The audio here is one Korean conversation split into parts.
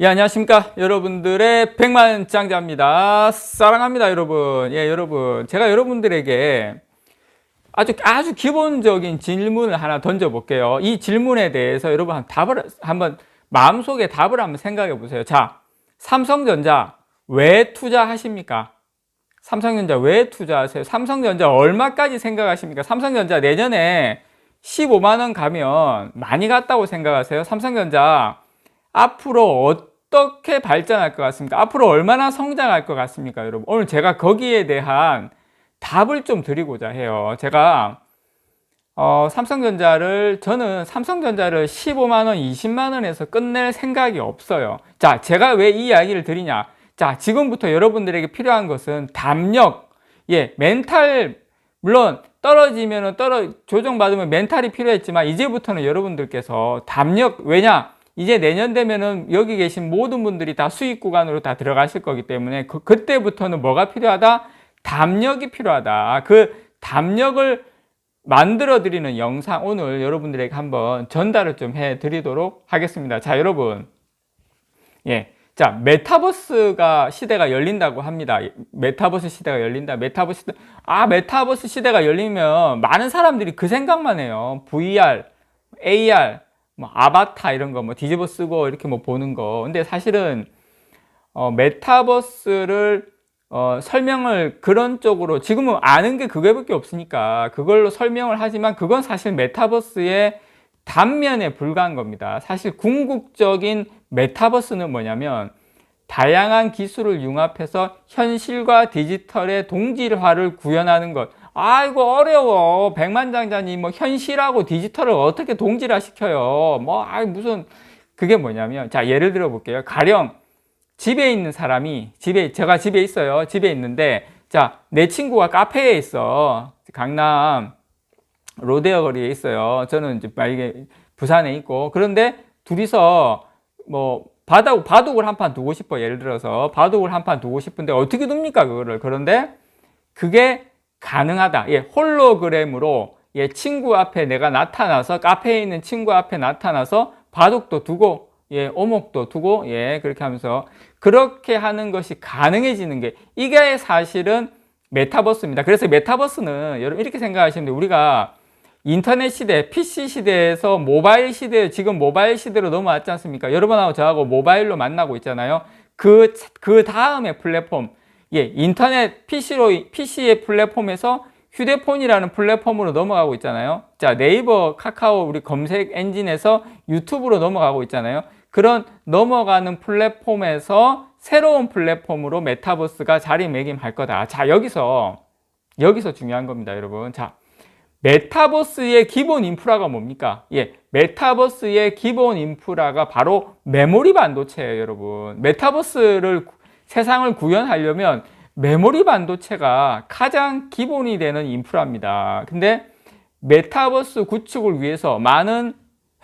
예, 안녕하십니까. 여러분들의 백만장자입니다. 사랑합니다, 여러분. 예, 여러분. 제가 여러분들에게 아주, 아주 기본적인 질문을 하나 던져볼게요. 이 질문에 대해서 여러분 한 답을, 한번 마음속에 답을 한번 생각해 보세요. 자, 삼성전자 왜 투자하십니까? 삼성전자 왜 투자하세요? 삼성전자 얼마까지 생각하십니까? 삼성전자 내년에 15만원 가면 많이 갔다고 생각하세요? 삼성전자 앞으로 어떻게 발전할 것 같습니까? 앞으로 얼마나 성장할 것 같습니까, 여러분? 오늘 제가 거기에 대한 답을 좀 드리고자 해요. 제가 어, 삼성전자를 저는 삼성전자를 15만 원, 20만 원에서 끝낼 생각이 없어요. 자, 제가 왜 이 이야기를 드리냐? 자, 지금부터 여러분들에게 필요한 것은 담력, 예, 멘탈 물론 떨어지면은 떨어 조정받으면 멘탈이 필요했지만 이제부터는 여러분들께서 담력 왜냐? 이제 내년 되면은 여기 계신 모든 분들이 다 수익 구간으로 다 들어가실 거기 때문에 그, 그때부터는 뭐가 필요하다? 담력이 필요하다. 그 담력을 만들어 드리는 영상 오늘 여러분들에게 한번 전달을 좀 해 드리도록 하겠습니다. 자, 여러분. 예. 자, 메타버스가 시대가 열린다고 합니다. 메타버스 시대가 열린다. 메타버스 시대. 아, 메타버스 시대가 열리면 많은 사람들이 그 생각만 해요. VR, AR, 뭐 아바타 이런 거 뭐 뒤집어 쓰고 이렇게 뭐 보는 거. 근데 사실은 어, 메타버스를 어, 설명을 그런 쪽으로 지금은 아는 게 그거밖에 없으니까 그걸로 설명을 하지만 그건 사실 메타버스의 단면에 불과한 겁니다. 사실 궁극적인 메타버스는 뭐냐면 다양한 기술을 융합해서 현실과 디지털의 동질화를 구현하는 것. 아이고 어려워. 백만장자님 뭐 현실하고 디지털을 어떻게 동질화 시켜요? 뭐 아이 무슨 그게 뭐냐면 자 예를 들어 볼게요. 가령 집에 있는 사람이 집에 제가 집에 있어요. 집에 있는데 자 내 친구가 카페에 있어. 강남 로데어 거리에 있어요. 저는 이제 만약에 부산에 있고 그런데 둘이서 뭐 바둑 바둑을 한 판 두고 싶어 예를 들어서 바둑을 한 판 두고 싶은데 어떻게 둡니까 그거를 그런데 그게 가능하다. 예, 홀로그램으로 예, 친구 앞에 내가 나타나서 카페에 있는 친구 앞에 나타나서 바둑도 두고 예, 오목도 두고 예, 그렇게 하면서 그렇게 하는 것이 가능해지는 게 이게 사실은 메타버스입니다. 그래서 메타버스는 여러분 이렇게 생각하시면 돼요. 우리가 인터넷 시대, PC 시대에서 모바일 시대, 지금 모바일 시대로 넘어왔지 않습니까? 여러분하고 저하고 모바일로 만나고 있잖아요. 그, 그 다음에 플랫폼, 예, 인터넷 PC로, PC의 플랫폼에서 휴대폰이라는 플랫폼으로 넘어가고 있잖아요. 자, 네이버, 카카오, 우리 검색 엔진에서 유튜브로 넘어가고 있잖아요. 그런 넘어가는 플랫폼에서 새로운 플랫폼으로 메타버스가 자리매김할 거다. 자, 여기서, 여기서 중요한 겁니다, 여러분. 자, 메타버스의 기본 인프라가 뭡니까? 예, 메타버스의 기본 인프라가 바로 메모리 반도체예요, 여러분. 메타버스를 세상을 구현하려면 메모리 반도체가 가장 기본이 되는 인프라입니다. 근데 메타버스 구축을 위해서 많은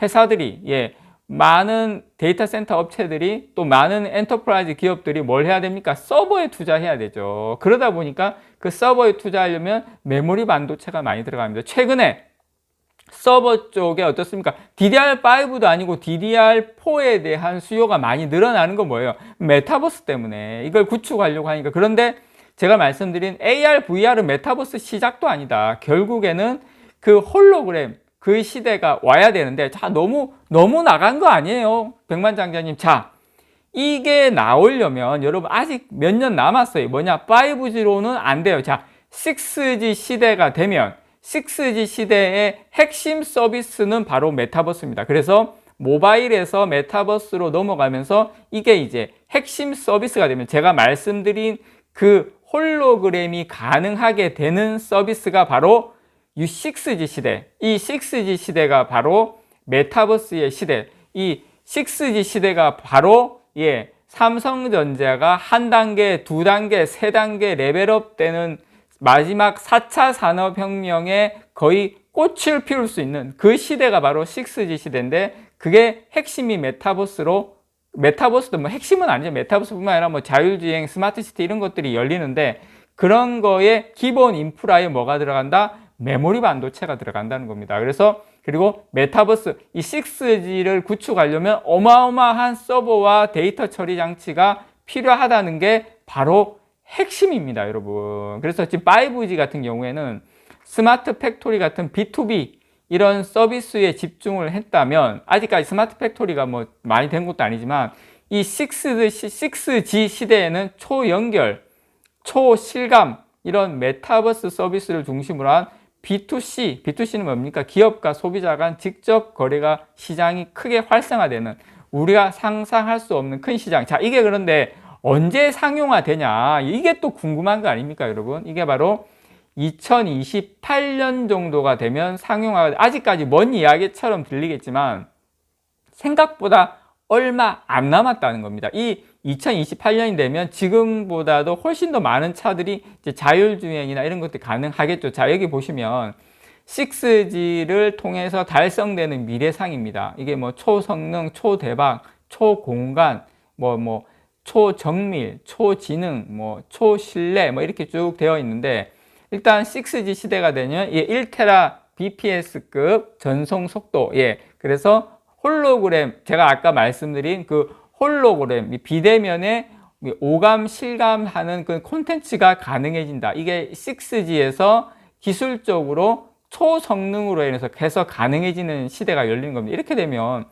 회사들이 예, 많은 데이터 센터 업체들이 또 많은 엔터프라이즈 기업들이 뭘 해야 됩니까? 서버에 투자해야 되죠. 그러다 보니까 그 서버에 투자하려면 메모리 반도체가 많이 들어갑니다. 최근에 서버 쪽에 어떻습니까? DDR5도 아니고 DDR4에 대한 수요가 많이 늘어나는 건 뭐예요? 메타버스 때문에 이걸 구축하려고 하니까 그런데 제가 말씀드린 AR, VR은 메타버스 시작도 아니다. 결국에는 그 홀로그램 그 시대가 와야 되는데 자 너무 너무 나간 거 아니에요 백만장자님 자 이게 나오려면 여러분 아직 몇 년 남았어요 뭐냐 5G로는 안 돼요 자 6G 시대가 되면 6G 시대의 핵심 서비스는 바로 메타버스입니다. 그래서 모바일에서 메타버스로 넘어가면서 이게 이제 핵심 서비스가 되면 제가 말씀드린 그 홀로그램이 가능하게 되는 서비스가 바로 이 6G 시대, 이 6G 시대가 바로 메타버스의 시대, 이 6G 시대가 바로 예, 삼성전자가 한 단계, 두 단계, 세 단계 레벨업 되는 마지막 4차 산업혁명에 거의 꽃을 피울 수 있는 그 시대가 바로 6G 시대인데 그게 핵심이 메타버스로 메타버스도 뭐 핵심은 아니죠. 메타버스뿐만 아니라 뭐 자율주행, 스마트시티 이런 것들이 열리는데 그런 거에 기본 인프라에 뭐가 들어간다? 메모리 반도체가 들어간다는 겁니다. 그래서 그리고 메타버스 이 6G를 구축하려면 어마어마한 서버와 데이터 처리 장치가 필요하다는 게 바로 핵심입니다, 여러분. 그래서 지금 5G 같은 경우에는 스마트 팩토리 같은 B2B 이런 서비스에 집중을 했다면 아직까지 스마트 팩토리가 뭐 많이 된 것도 아니지만 이 6G 시대에는 초연결, 초실감 이런 메타버스 서비스를 중심으로 한 B2C, B2C는 뭡니까? 기업과 소비자 간 직접 거래가 시장이 크게 활성화되는 우리가 상상할 수 없는 큰 시장. 자, 이게 그런데 언제 상용화 되냐? 이게 또 궁금한 거 아닙니까, 여러분? 이게 바로 2028년 정도가 되면 상용화가 아직까지 먼 이야기처럼 들리겠지만 생각보다 얼마 안 남았다는 겁니다. 이 2028년이 되면 지금보다도 훨씬 더 많은 차들이 자율주행이나 이런 것들이 가능하겠죠. 자, 여기 보시면 6G를 통해서 달성되는 미래상입니다. 이게 뭐 초성능, 초대박, 초공간, 뭐, 뭐, 초정밀, 초지능, 뭐, 초신뢰, 뭐 이렇게 쭉 되어 있는데 일단 6G 시대가 되면 예, 1테라 BPS급 전송 속도, 예, 그래서 홀로그램, 제가 아까 말씀드린 그 홀로그램, 비대면에 오감, 실감하는 그 콘텐츠가 가능해진다. 이게 6G에서 기술적으로 초성능으로 인해서 해서 가능해지는 시대가 열리는 겁니다. 이렇게 되면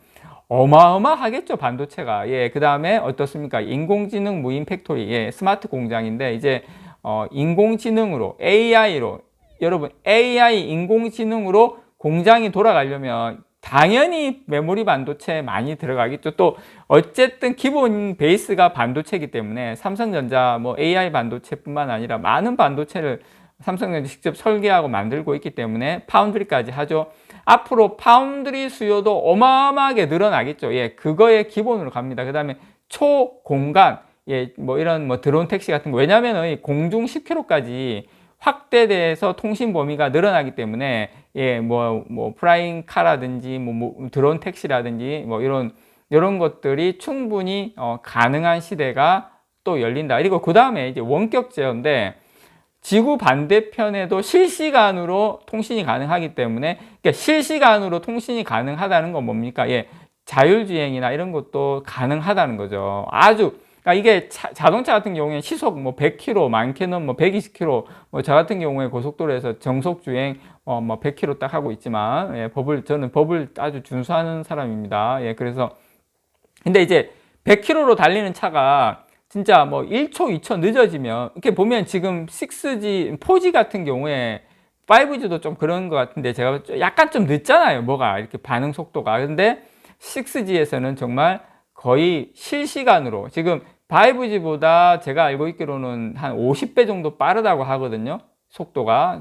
어마어마하겠죠, 반도체가. 예, 그 다음에 어떻습니까? 인공지능 무인 팩토리, 예, 스마트 공장인데, 이제, 어, 인공지능으로, AI로, 여러분, AI 인공지능으로 공장이 돌아가려면 당연히 메모리 반도체 많이 들어가겠죠. 또 어쨌든 기본 베이스가 반도체이기 때문에 삼성전자 뭐 AI 반도체뿐만 아니라 많은 반도체를 삼성전자 직접 설계하고 만들고 있기 때문에 파운드리까지 하죠. 앞으로 파운드리 수요도 어마어마하게 늘어나겠죠. 예, 그거의 기본으로 갑니다. 그 다음에 초공간, 예, 뭐 이런 뭐 드론 택시 같은 거. 왜냐면은 공중 10km까지 확대돼서 통신 범위가 늘어나기 때문에 예, 뭐, 뭐, 프라잉 카라든지, 뭐, 뭐, 드론 택시라든지, 뭐, 이런, 이런 것들이 충분히, 어, 가능한 시대가 또 열린다. 그리고 그 다음에 이제 원격 제어인데, 지구 반대편에도 실시간으로 통신이 가능하기 때문에, 그러니까 실시간으로 통신이 가능하다는 건 뭡니까? 예, 자율주행이나 이런 것도 가능하다는 거죠. 아주, 그러니까 이게 차, 동차 같은 경우에 시속 뭐 100km, 많게는 뭐 120km, 뭐 저 같은 경우에 고속도로에서 정속 주행 어 뭐 100km 딱 하고 있지만 예, 법을 저는 법을 아주 준수하는 사람입니다. 예, 그래서 근데 이제 100km로 달리는 차가 진짜 뭐 1초, 2초 늦어지면 이렇게 보면 지금 6G, 4G 같은 경우에 5G도 좀 그런 것 같은데 제가 약간 좀 늦잖아요. 뭐가 이렇게 반응 속도가. 근데 6G에서는 정말 거의 실시간으로 지금 5G보다 제가 알고 있기로는 한 50배 정도 빠르다고 하거든요. 속도가.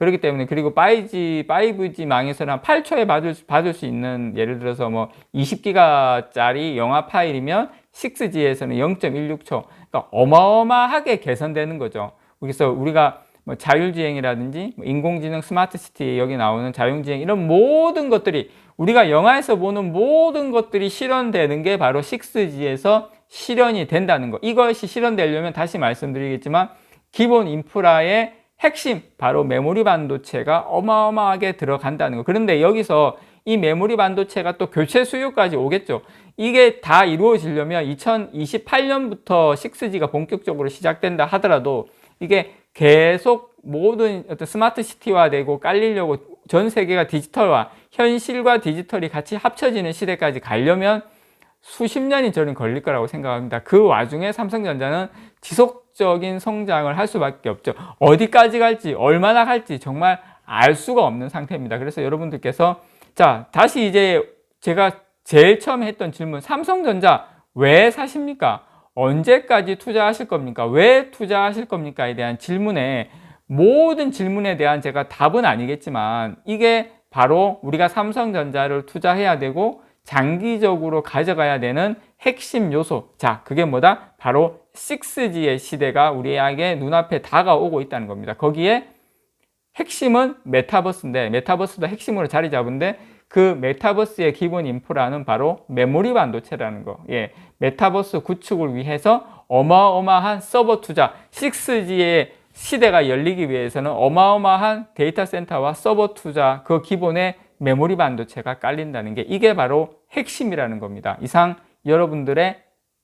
그렇기 때문에, 그리고 5G, 5G 망에서는 한 8초에 받을, 받을 수 있는, 예를 들어서 뭐 20기가짜리 영화 파일이면 6G에서는 0.16초. 그러니까 어마어마하게 개선되는 거죠. 그래서 우리가 뭐 자율주행이라든지 뭐 인공지능 스마트 시티 여기 나오는 자율주행 이런 모든 것들이 우리가 영화에서 보는 모든 것들이 실현되는 게 바로 6G에서 실현이 된다는 거. 이것이 실현되려면 다시 말씀드리겠지만 기본 인프라의 핵심 바로 메모리 반도체가 어마어마하게 들어간다는 거. 그런데 여기서 이 메모리 반도체가 또 교체 수요까지 오겠죠. 이게 다 이루어지려면 2028년부터 6G가 본격적으로 시작된다 하더라도 이게 계속 모든 어떤 스마트 시티화되고 깔리려고 전 세계가 디지털화, 현실과 디지털이 같이 합쳐지는 시대까지 가려면 수십 년이 저는 걸릴 거라고 생각합니다. 그 와중에 삼성전자는 지속 적인 성장을 할 수밖에 없죠. 어디까지 갈지, 얼마나 갈지 정말 알 수가 없는 상태입니다. 그래서 여러분들께서 자, 다시 이제 제가 제일 처음 했던 질문, 삼성전자 왜 사십니까? 언제까지 투자하실 겁니까? 왜 투자하실 겁니까?에 대한 질문에 모든 질문에 대한 제가 답은 아니겠지만 이게 바로 우리가 삼성전자를 투자해야 되고 장기적으로 가져가야 되는 핵심 요소. 자, 그게 뭐다? 바로 6G의 시대가 우리에게 눈앞에 다가오고 있다는 겁니다. 거기에 핵심은 메타버스인데 메타버스도 핵심으로 자리 잡은데 그 메타버스의 기본 인프라는 바로 메모리 반도체라는 거. 예. 메타버스 구축을 위해서 어마어마한 서버 투자, 6G의 시대가 열리기 위해서는 어마어마한 데이터 센터와 서버 투자, 그 기본의 메모리 반도체가 깔린다는 게 이게 바로 핵심이라는 겁니다. 이상 여러분들의